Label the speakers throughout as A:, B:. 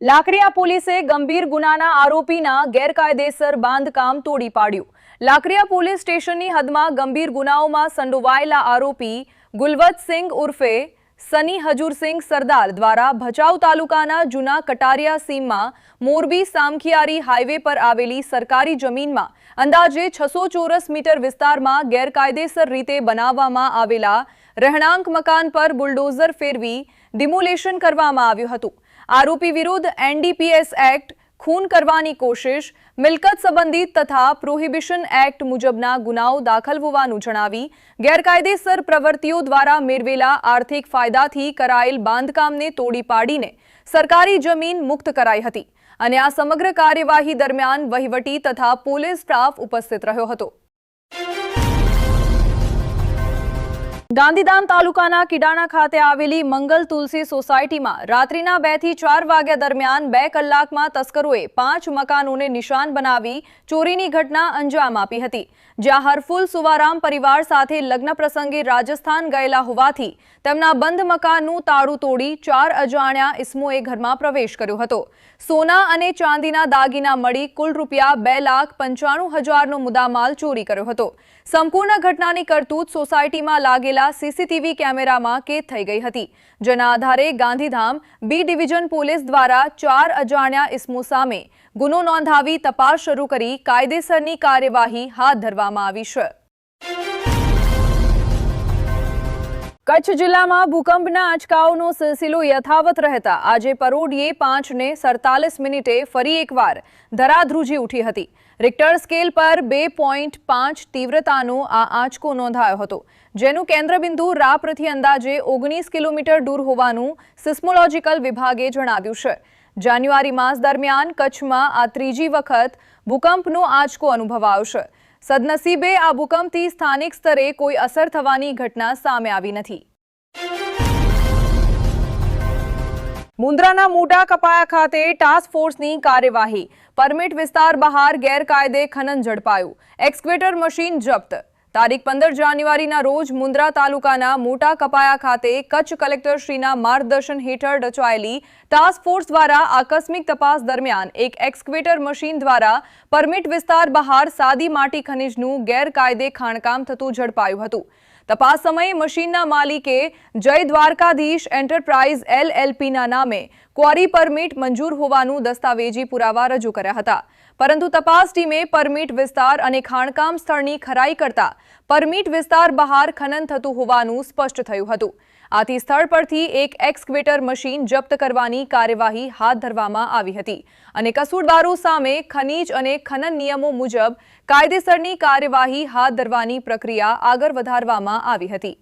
A: લાકડીયા પોલીસે ગંભીર ગુનાના આરોપીના ગેરકાયદેસર બાંધકામ તોડી પાડ્યું. લાકડીયા પોલીસ સ્ટેશનની હદમાં ગંભીર ગુનાઓમાં સંડોવાયેલા આરોપી ગુલવતસિંહ ઉર્ફે સની હજુરસિંહ સરદાર દ્વારા ભચાઉ તાલુકાના જૂના કટારિયા સીમમાં મોરબી સામખિયારી હાઈવે પર આવેલી સરકારી જમીનમાં અંદાજે છસો ચોરસ મીટર વિસ્તારમાં ગેરકાયદેસર રીતે બનાવવામાં આવેલા રહેણાંક મકાન પર બુલડોઝર ફેરવી ડિમોલેશન કરવામાં આવ્યું હતું. આરોપી વિરુદ્ધ એનડીપીએસ એક્ટ ખૂન કરવાની કોશિશ, મિલકત સંબંધિત તથા પ્રોહિબિશન એક્ટ મુજબના ગુનાઓ દાખલ હોવાનું જણાવી, ગેરકાયદેસર પ્રવૃત્તિઓ દ્વારા મેળવેલા આર્થિક ફાયદાથી કરાયેલ બાંધકામને તોડી પાડીને સરકારી જમીન મુક્ત કરાઈ હતી અને આ સમગ્ર કાર્યવાહી દરમિયાન વહીવટી તથા પોલીસ સ્ટાફ ઉપસ્થિત રહ્યો હતો. ગાંધીધામ તાલુકાના કિડાણા ખાતે આવેલી મંગલ તુલસી સોસાયટીમાં રાત્રિના બેથી ચાર વાગ્યા દરમિયાન બે કલાકમાં તસ્કરોએ પાંચ મકાનોને નિશાન બનાવી ચોરીની ઘટના અંજામ આપી હતી. જ્યાં હરફુલ સુવારામ પરિવાર સાથે લગ્ન પ્રસંગે રાજસ્થાન ગયેલા હોવાથી તેમના બંધ મકાનનું તાળું તોડી ચાર અજાણ્યા ઇસમોએ ઘરમાં પ્રવેશ કર્યો હતો. સોના અને ચાંદીના દાગીના મળી કુલ રૂપિયા બે લાખ પંચાણું હજારનો મુદ્દામાલ ચોરી કર્યો હતો. સંપૂર્ણ ઘટનાની કરતૂત સોસાયટીમાં લાગેલા સીસીટીવી કેમેરામાં કેદ થઈ ગઈ હતી. જેના આધારે ગાંધીધામ બી ડિવિઝન પોલીસ દ્વારા ચાર અજાણ્યા ઇસમો સામે ગુનો નોંધાવી તપાસ શરૂ કરી કાયદેસરની કાર્યવાહી હાથ ધરવામાં આવી છે. કચ્છ જિલ્લામાં ભૂકંપના આંચકાઓનો સિલસિલો યથાવત રહેતા આજે પરોઢિયે પાંચને સડતાલીસ મિનિટે ફરી એકવાર ધરાધ્રુજી ઉઠી હતી. રિક્ટર સ્કેલ પર બે પોઈન્ટ પાંચ તીવ્રતાનો આ આંચકો નોંધાયો હતો. જેનું કેન્દ્રબિંદુ રાપરથી અંદાજે ઓગણીસ કિલોમીટર દૂર હોવાનું સિસ્મોલોજીકલ વિભાગે જણાવ્યું છે. જાન્યુઆરી માસ દરમિયાન કચ્છમાં આ ત્રીજી વખત ભૂકંપનો આંચકો અનુભવાયો છે. સદનસીબે આ ભૂકંપથી સ્થાનિક સ્તરે કોઈ અસર થવાની ઘટના સામે આવી નથી. મુન્દ્રાના મોટા કપાયા ખાતે ટાસ્ક ફોર્સની કાર્યવાહી. પરમિટ વિસ્તાર બહાર ગેરકાયદે ખનન ઝડપાયું. એક્સક્વેટર મશીન જપ્ત. તારીખ પંદર જાન્યુઆરીના રોજ મુન્દ્રા તાલુકાના મોટા કપાયા ખાતે કચ્છ કલેક્ટરશ્રીના માર્ગદર્શન હેઠળ રચાયેલી ટાસ્ક ફોર્સ દ્વારા આકસ્મિક તપાસ દરમિયાન એક એક્સક્વેટર મશીન દ્વારા પરમિટ વિસ્તાર બહાર સાદી માટી ખનીજનું ગેરકાયદે ખાણકામ થતું ઝડપાયું હતું. તપાસ સમયે મશીનના માલિકે જય દ્વારકાધીશ એન્ટરપ્રાઇઝ એલએલપીના નામે ક્વોરી પરમિટ મંજૂર હોવાનું દસ્તાવેજી પુરાવા રજૂ કર્યા હતા. પરંતુ તપાસ ટીમે પરમિટ વિસ્તાર અને ખાણકામ સ્થળની ખરાઈ કરતા પરમિટ વિસ્તાર બહાર ખનન થતું હોવાનું સ્પષ્ટ થયું હતું. આથી સ્થળ પરથી એક એક્સક્વેટર મશીન જપ્ત કરવાની કાર્યવાહી હાથ ધરવામાં આવી હતી અને કસૂરદારો સામે ખનીજ અને ખનન નિયમો મુજબ કાયદેસરની કાર્યવાહી હાથ ધરવાની પ્રક્રિયા આગળ વધારવામાં આવી હતી.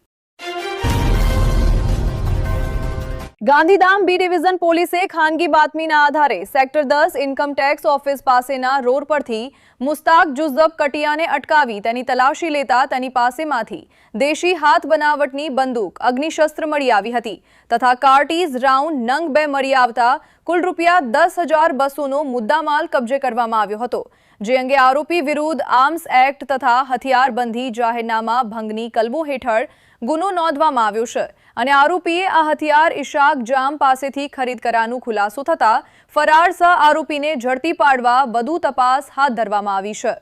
A: ગાંધીધામ બી ડિવિઝન પોલીસે ખાનગી બાતમીના આધારે સેક્ટર દસ ઇન્કમ ટેક્સ ઓફિસ પાસેના રોડ પરથી મુસ્તાક જુઝબ કટિયાને અટકાવી તેની તલાશી લેતા તેની પાસેમાંથી દેશી હાથ બનાવટની બંદૂક, અગ્નિશસ્ત્ર મળી આવી હતી તથા કાર્ટીઝ રાઉન્ડ નંગ બે મળી આવતા કુલ રૂપિયા દસ હજાર બસોનો મુદ્દામાલ કબજે કરવામાં આવ્યો હતો, જે અંગે આરોપી વિરુદ્ધ આર્મ્સ એક્ટ તથા હથિયારબંધી જાહેરનામા ભંગની કલમો હેઠળ ગુનો નોંધવામાં આવ્યો છે. અને આરોપીએ આ હથિયાર ઇશાક જામ પાસેથી ખરીદ કર્યાનું ખુલાસો થતા ફરાર સહ આરોપીને ઝડપી પાડવા વધુ તપાસ હાથ ધરવામાં આવી છે.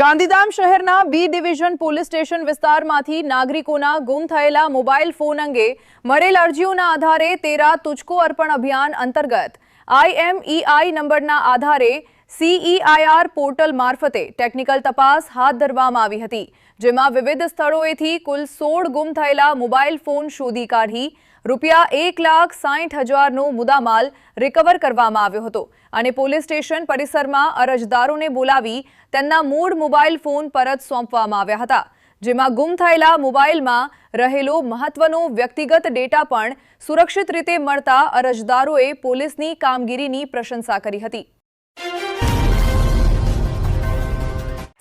A: ગાંધીધામ શહેરના બી ડિવિઝન પોલીસ સ્ટેશન વિસ્તારમાંથી નાગરિકોના ગુમ થયેલા મોબાઈલ ફોન અંગે મળેલ અરજીઓના આધારે તેરા તુચકો અર્પણ અભિયાન અંતર્ગત આઈએમઈઆઈ નંબરના આધારે સીઈઆઈઆર પોર્ટલ મારફતે ટેકનિકલ તપાસ હાથ ધરવામાં આવી હતી. જેમાં વિવિધ સ્થળોએથી કુલ સોળ ગુમ થયેલા મોબાઈલ ફોન શોધી કાઢી રૂપિયા એક લાખ સાઠ હજારનો મુદ્દામાલ રિકવર કરવામાં આવ્યો હતો. અને પોલીસ સ્ટેશન પરિસરમાં અરજદારોને બોલાવી તેમના મૂળ મોબાઈલ ફોન પરત સોંપવામાં આવ્યા હતા. જેમાં ગુમ થયેલા મોબાઈલમાં રહેલો મહત્વનો વ્યક્તિગત ડેટા પણ સુરક્ષિત રીતે મળતા અરજદારોએ પોલીસની કામગીરીની પ્રશંસા કરી હતી.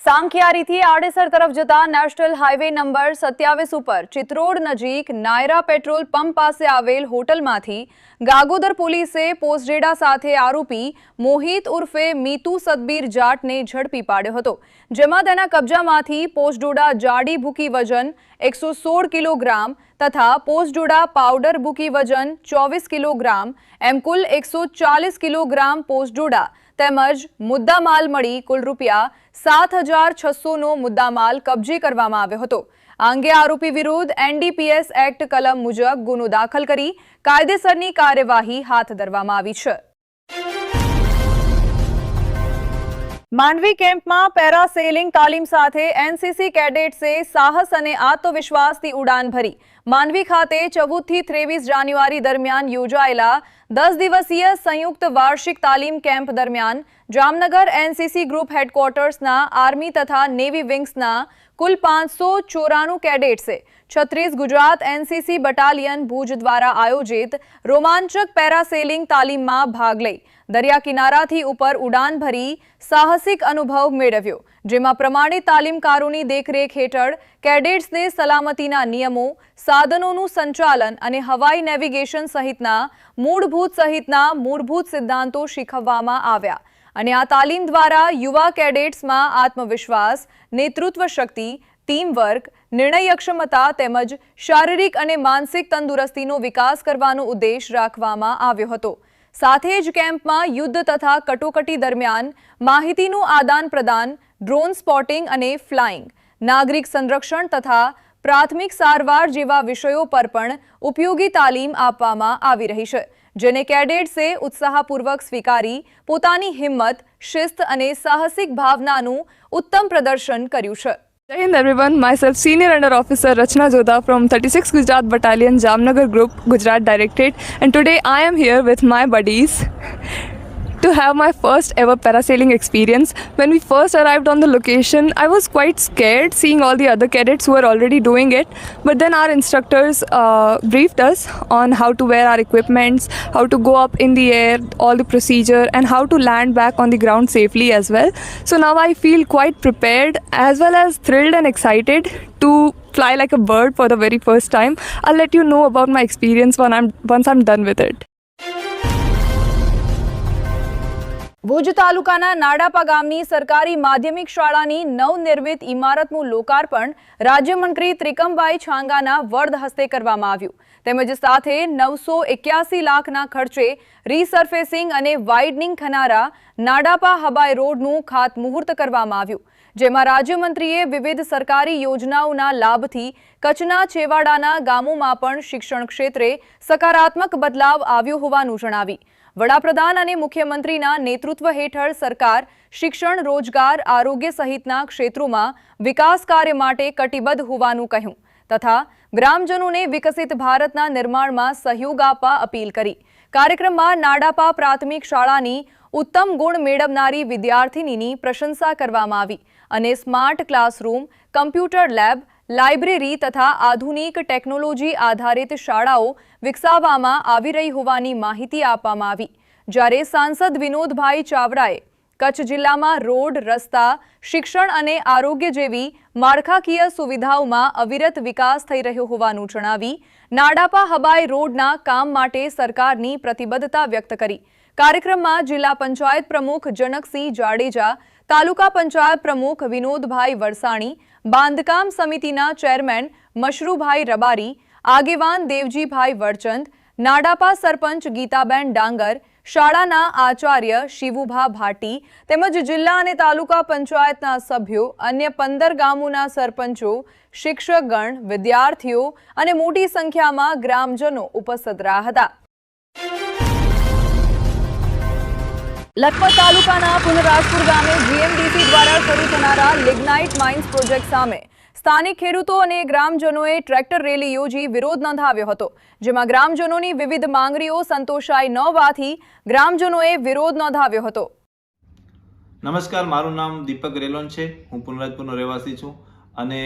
A: સામખિયારીથી આડેસર તરફ જતા નેશનલ હાઈવે નંબર સત્યાવીસ ઉપર ચિત્રોડ નજીક નાયરા પેટ્રોલ પંપ પાસે આવેલ હોટલમાંથી ગાગોદર પોલીસે પોસ્ટડેડા સાથે આરોપી મોહિત ઉર્ફે મીતુ સદબીર જાટને ઝડપી પાડ્યો હતો, જેમાં તેના કબજામાંથી પોસ્ટડોડા જાડી ભૂકી વજન એકસો સોળ કિલોગ્રામ તથા પોસ્ટડોડા પાવડર ભૂકી વજન ચોવીસ કિલોગ્રામ, એમ કુલ એકસો ચાલીસ કિલોગ્રામ પોસ્ટડોડા તેમજ મુદ્દામાલ મળી કુલ રૂપિયા સાત હજાર છસોનો મુદ્દામાલ કબજે કરવામાં આવ્યો હતો. આ અંગે આરોપી વિરુદ્ધ એનડીપીએસ એક્ટ કલમ મુજબ ગુનો દાખલ કરી કાયદેસરની કાર્યવાહી હાથ ધરવામાં આવી છે. માંડવી કેમ્પમાં પેરાસેલિંગ તાલીમ સાથે એનસીસી કેડેટ્સે સાહસ અને આત્મવિશ્વાસથી ઉડાન ભરી. માંડવી ખાતે ચૌદથી ત્રેવીસ જાન્યુઆરી દરમિયાન યોજાયેલા દસ દિવસીય સંયુક્ત વાર્ષિક તાલીમ કેમ્પ દરમિયાન જામનગર એનસીસી ગ્રુપ હેડક્વાર્ટર્સના આર્મી તથા નેવી વિંગ્સના કુલ પાંચસો ચોરાણું કેડેટ્સે છત્રીસ ગુજરાત એનસીસી બટાલિયન ભુજ દ્વારા આયોજિત રોમાંચક પેરાસેલિંગ તાલીમમાં ભાગ લઈ દરિયા કિનારાથી ઉપર ઉડાન ભરી સાહસિક અનુભવ મેળવ્યો. જેમાં પ્રમાણિત તાલીમકારોની દેખરેખ હેઠળ કેડેટ્સને સલામતીના નિયમો, સાધનોનું સંચાલન અને હવાઈ નેવિગેશન સહિતના મૂળભૂત સહિતના મૂળભૂત સિદ્ધાંતો શીખવવામાં આવ્યા. અને આ તાલીમ દ્વારા યુવા કેડેટ્સમાં આત્મવિશ્વાસ, નેતૃત્વ શક્તિ ટીમ વર્ક નિર્ણય ક્ષમતા તેમજ શારીરિક અને માનસિક તંદુરસ્તીનો વિકાસ કરવાનો ઉદ્દેશ રાખવામાં આવ્યો હતો. સાથે જ કેમ્પમાં યુદ્ધ તથા કટોકટી દરમિયાન માહિતીનું આદાન પ્રદાન ડ્રોન સ્પોટિંગ અને ફ્લાઇંગ નાગરિક સંરક્ષણ તથા પ્રાથમિક સારવાર જેવા વિષયો પર પણ ઉપયોગી તાલીમ આપવામાં આવી રહી છે જેને કેડેટ્સે ઉત્સાહપૂર્વક સ્વીકારી પોતાની હિંમત શિસ્ત અને સાહસિક ભાવનાનું ઉત્તમ પ્રદર્શન કર્યું છે
B: Jai Hind everyone, myself Senior Under Officer Rachna Jodha from 36 Gujarat Battalion Jamnagar Group, Gujarat Directorate and today I am here with my buddies to have my first ever parasailing experience. When we first arrived on the location, I was quite scared seeing all the other cadets who were already doing it. But then our instructors uh, briefed us on how to wear our equipments, how to go up in the air, all the procedure, and how to land back on the ground safely as well. So now I feel quite prepared as well as thrilled and excited to fly like a bird for the very first time. I'll let you know about my experience when I'm once I'm done with it.
A: Bhuj તાલુકાના નાડાપા ગામની સરકારી માધ્યમિક શાળાની નવનિર્મિત ઇમારતનું લોકાર્પણ રાજ્યમંત્રી ત્રિકમભાઈ છાંગાના વરદ હસ્તે કરવામાં આવ્યું. તેમજ સાથે નવસો એક્યાસી લાખના ખર્ચે રીસર્ફેસિંગ અને વાઇડનિંગ થનારા નાડાપા હબાઈ રોડનું ખાતમુહૂર્ત કરવામાં આવ્યું. જેમાં રાજ્યમંત્રીએ વિવિધ સરકારી યોજનાઓના લાભથી કચ્છના છેવાડાના ગામોમાં પણ શિક્ષણ ક્ષેત્રે સકારાત્મક બદલાવ આવ્યો હોવાનું જણાવી. વડાપ્રધાન અને મુખ્યમંત્રીના નેતૃત્વ હેઠળ સરકાર શિક્ષણ, રોજગાર, આરોગ્ય સહિતના ક્ષેત્રોમાં વિકાસ કાર્ય માટે કટિબદ્ધ હોવાનું કહ્યું તથા ગ્રામજનોને વિકસિત ભારતના નિર્માણમાં સહયોગ આપવા અપીલ કરી. કાર્યક્રમમાં નાડાપા પ્રાથમિક શાળાની ઉત્તમ ગુણ મેળવનારી વિદ્યાર્થિનીની પ્રશંસા કરવામાં આવી અને smart classroom, computer lab library તથા આધુનિક ટેકનોલોજી આધારિત શાળાઓ વિકસાવવામાં આવી રહી હોવાની માહિતી આપવામાં આવી. જ્યારે સાંસદ વિનોદભાઈ ચાવડાએ કચ્છ જિલ્લામાં રોડ, રસ્તા, શિક્ષણ અને આરોગ્ય જેવી માળખાકીય સુવિધાઓમાં અવિરત વિકાસ થઈ રહ્યો હોવાનું જણાવી, નાડાપા હબાઈ રોડના કામ માટે સરકારની પ્રતિબદ્ધતા વ્યક્ત કરી. કાર્યક્રમમાં જિલ્લા પંચાયત પ્રમુખ જનકસિંહ જાડેજા, તાલુકા પંચાયત પ્રમુખ વિનોદભાઈ વરસાણી બાંધકામ સમિતિના ચેરમેન મશરૂભાઈ રબારી, આગેવાન દેવજીભાઈ વડચંદ નાડાપા સરપંચ ગીતાબેન ડાંગર, શાળાના આચાર્ય શિવુભા ભાટી તેમજ જિલ્લા અને તાલુકા પંચાયતના સભ્યો, અન્ય પંદર ગામોના સરપંચો, શિક્ષકગણ, વિદ્યાર્થીઓ અને મોટી સંખ્યામાં ગ્રામજનો ઉપસ્થિત રહ્યા હતા. લખપત તાલુકાના પુનરાજપુર ગામે જીએમડીસી દ્વારા શરૂ થનારા લિગ્નાઇટ માઇન્સ પ્રોજેક્ટ સામે સ્થાનિક ખેડૂતો અને ગ્રામજનોએ ટ્રેક્ટર રેલી યોજી વિરોધ નોંધાવ્યો હતો, જેમાં ગ્રામજનોની વિવિધ માંગણીઓ સંતોષાઈ ન હોવાથી ગ્રામજનોએ વિરોધ નોંધાવ્યો હતો.
C: નમસ્કાર, મારું નામ દીપક રેલોન છે. હું પુનરાજપુરનો રહેવાસી છું અને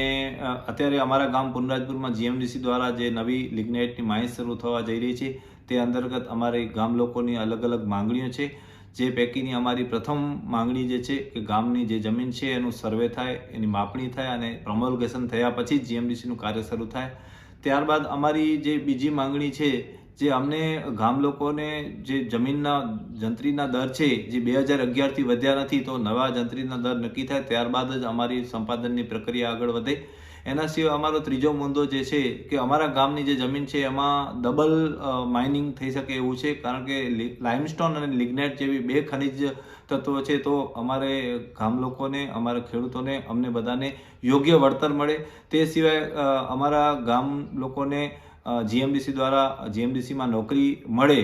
C: અત્યારે અમારા ગામ પુનરાજપુરમાં જીએમડીસી દ્વારા જે નવી લિગ્નાઇટની માહિતી શરૂ થવા જઈ રહી છે, તે અંતર્ગત અમારે ગામ લોકોની અલગ અલગ માંગણીઓ છે. જે પૈકીની અમારી પ્રથમ માંગણી જે છે કે ગામની જે જમીન છે એનું સર્વે થાય, એની માપણી થાય અને પ્રમોલગેશન થયા પછી જીએમડીસીનું કાર્ય શરૂ થાય. ત્યારબાદ અમારી જે બીજી માંગણી છે જે અમને ગામ લોકોને જે જમીનના જંત્રીના દર છે જે બે હજાર અગિયારથી વધ્યા નથી તો નવા જંત્રીના દર નક્કી થાય. ત્યારબાદ જ અમારી સંપાદનની પ્રક્રિયા આગળ વધે. એના સિવાય અમારો ત્રીજો મુદ્દો જે છે કે અમારા ગામની જે જમીન છે, એમાં ડબલ માઇનિંગ થઈ શકે એવું છે. કારણ કે લાઇમસ્ટોન અને લિગ્નેટ જેવી બે ખનિજ તત્વો છે, તો અમારે ગામ લોકોને, અમારા ખેડૂતોને, અમને બધાને યોગ્ય વળતર મળે. તે સિવાય અમારા ગામ લોકોને જીએમડીસી દ્વારા જીએમડીસીમાં નોકરી મળે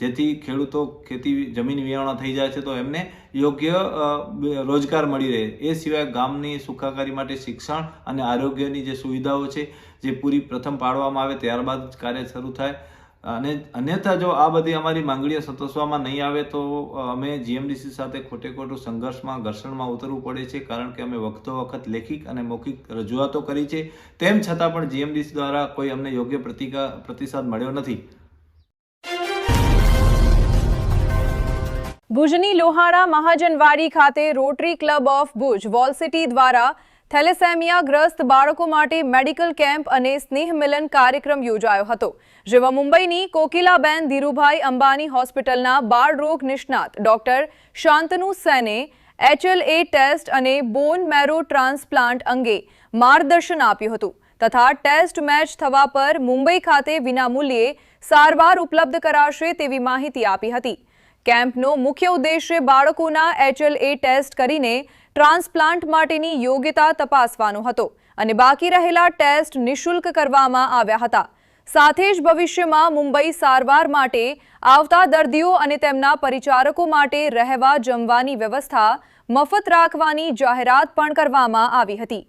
C: જેથી ખેડૂતો ખેતી જમીન વિયાણા થઈ જાય છે, તો એમને યોગ્ય રોજગાર મળી રહે. એ સિવાય ગામની સુખાકારી માટે શિક્ષણ અને આરોગ્યની જે સુવિધાઓ છે, જે પૂરી પ્રથમ પાડવામાં આવે ત્યારબાદ જ કાર્ય શરૂ થાય. અને અન્યથા જો આ બધી અમારી માંગણીઓ સંતોષવામાં નહીં આવે, તો અમે જીએમડીસી સાથે ખોટે ખોટું સંઘર્ષમાં, ઘર્ષણમાં ઉતરવું પડે છે, કારણ કે અમે વખતો વખત લેખિત અને મૌખિક રજૂઆતો કરી છે. તેમ છતાં પણ જીએમડીસી દ્વારા કોઈ અમને યોગ્ય પ્રતિકા, પ્રતિસાદ મળ્યો નથી.
A: ભુજની લોહાણા મહાજનવાડી ખાતે Rotary Club of Bhuj wall city દ્વારા થેલેસેમિયાગ્રસ્ત બાળકો માટે મેડિકલ કેમ્પ અને સ્નેહ મિલન કાર્યક્રમ યોજાયો હતો, જેમાં મુંબઈની કોકિલાબેન ધીરુભાઈ અંબાની હોસ્પિટલના બાળરોગ નિષ્ણાત ડોક્ટર શાંતનુ સેને, એચએલએ ટેસ્ટ અને બોન મેરો ટ્રાન્સપ્લાન્ટ અંગે માર્ગદર્શન આપ્યું હતું તથા ટેસ્ટ મેચ થવા પર મુંબઈ ખાતે વિનામૂલ્યે સારવાર ઉપલબ્ધ કરાશે તેવી માહિતી આપી હતી. કેમ્પનો મુખ્ય ઉદ્દેશ્ય બાળકોના એચએલએ ટેસ્ટ કરીને ટ્રાન્સપ્લાન્ટ માટેની યોગ્યતા તપાસવાનો હતો અને બાકી રહેલા ટેસ્ટ નિશુલ્ક કરવામાં આવ્યા હતા. સાથે જ ભવિષ્યમાં મુંબઈ સારવાર માટે આવતા દર્દીઓ અને તેમના પરિચારકો માટે રહેવા જમવાની વ્યવસ્થા મફત રાખવાની જાહેરાત પણ કરવામાં આવી હતી.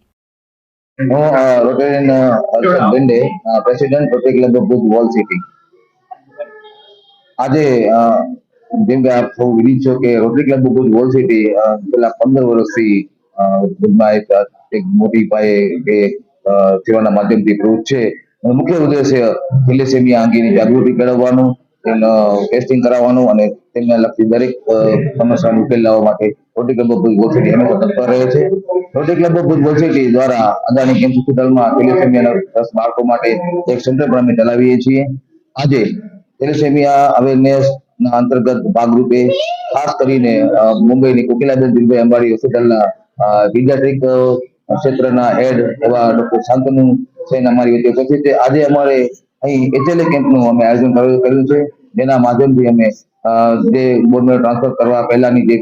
D: આજે જેમ કે આપ સૌ વિદિત છો કે Rotary Club Bhuj wall city છેલ્લા પંદર વર્ષથી એક મોટી પાયે કે સેવાના માધ્યમથી પ્રવૃત્ત છે. મુખ્ય ઉદ્દેશ્ય થેલેસેમિયા અંગેની જાગૃતિ કેળવવાનું ટેસ્ટિંગ કરાવવાનું અને તેમને લગતી દરેક સમસ્યાનો ઉકેલ લાવવા માટે Rotary Club Bhuj wall city હંમેશા તત્પર રહે છે. Rotary Club Bhuj wall city દ્વારા અદાણી કેમ્પ હોસ્પિટલમાં થેલેસેમિયાના બાળકો માટે એક સેન્ટર પણ અમે ચલાવીએ છીએ. આજે થેલેસેમિયા અવેરનેસ ના અંતર્ગત ભાગરૂપે ખાસ કરીને મુંબઈની કોકિલાબેન દિલભાઈ અંબાડી હોસ્પિટલના પીડિયાટ્રિક ક્ષેત્રના હેડ એવા ડોક્ટર શાંતનુ સૈન અમારી વચ્ચે ઉપસ્થિત છે. આજે અમારે અહીં એચએલએ કેમ્પનું અમે આયોજન કર્યું છે. જેના માધ્યમથી અમે જે બોર્ડ ટ્રાન્સફર કરવા પહેલાની જે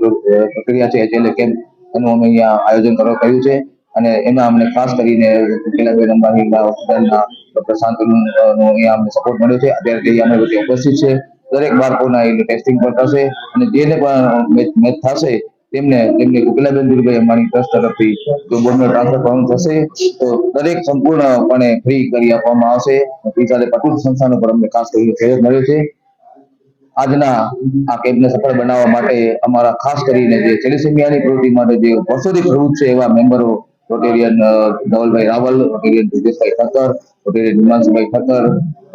D: પ્રક્રિયા છે એચએલએ કેમ્પ, એનું અમે અહીંયા આયોજન કરવા કર્યું છે. અને એમાં અમને ખાસ કરીને કોકિલાબેન અંબાણીના હોસ્પિટલના ડોક્ટર શાંતનુ અહીંયા અમને સપોર્ટ મળ્યો છે. અત્યારે તે અમે વચ્ચે ઉપસ્થિત છે. દરેક બાળકોના એ ટેસ્ટિંગ પણ થશે અને જેને પણ મેચ થશે, તેમને તેમને કોકિલાબેન ધીરુભાઈ અંબાણી ટ્રસ્ટ તરફથી જો બોર્ડમાં ટ્રાન્સફર કરવાનું થશે, તો દરેક સંપૂર્ણપણે ફ્રી કરી આપવામાં આવશે. ગઈકાલે પટુલ સંસ્થાનો પણ અમને ખાસ કરીને સહયોગ મળ્યો છે. આજના આ કેમ્પને સફળ બનાવવા માટે અમારા ખાસ કરીને જે થેલેસેમિયાની પ્રવૃત્તિ માટે જે વર્ષોથી પ્રવૃત્ત છે એવા મેમ્બરો Rotarian Dhavalbhai Raval, Rotarian Brijeshbhai Thakkar, Rotarian Himanshubhai Thakkar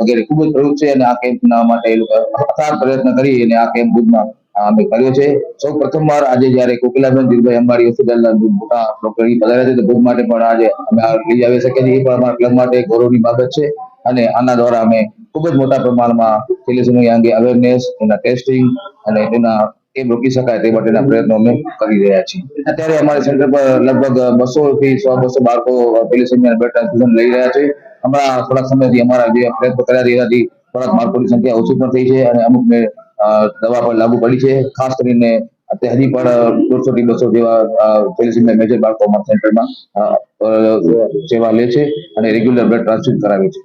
D: વગેરે ખૂબ જ પ્રવૃત્ત છે અને આ કેમ્પના માટે એ લોકો અથાગ પ્રયત્ન કરી અને આ કેમ્પ ભુજમાં અમે કર્યો છે. સૌ પ્રથમવાર આજે જ્યારે કોકિલાબેન ધીરભાઈ અંબાડી હોસ્પિટલના મોટા ડોક્ટર પધાર્યા છે, તો ભુજ માટે પણ આજે અમે લઈ આવી શકીએ છીએ. એ પણ અમારા ક્લબ માટે ગૌરવની બાબત છે અને આના દ્વારા અમે ખૂબ જ મોટા પ્રમાણમાં થેલેસેમિયા અંગે અવેરનેસ એના ટેસ્ટિંગ અને તેના કેમ રોકી શકાય તે માટેના પ્રયત્નો અમે કરી રહ્યા છીએ. અત્યારે અમારા સેન્ટર પર લગભગ બસો થી સો બસો બાળકો થેલેસેમિયા બ્લડ ટ્રાન્સફ્યુઝન લઈ રહ્યા છે. હમણાં થોડાક સમયથી અમારા જે પ્રયત્નો કર્યા છે એનાથી થોડાક બાળકોની સંખ્યા ઓછી પણ થઈ છે અને અમુકને અ, દવા પણ લાગુ પડી છે. ખાસ કરીને અત્યારે હજી પણ દોઢસો થી બસો જેવા થેલેસેમિયા મેજર બાળકો અમારા સેન્ટરમાં સેવા લે છે અને રેગ્યુલર બ્લડ ટ્રાન્સફ્યુઝન કરાવે છે.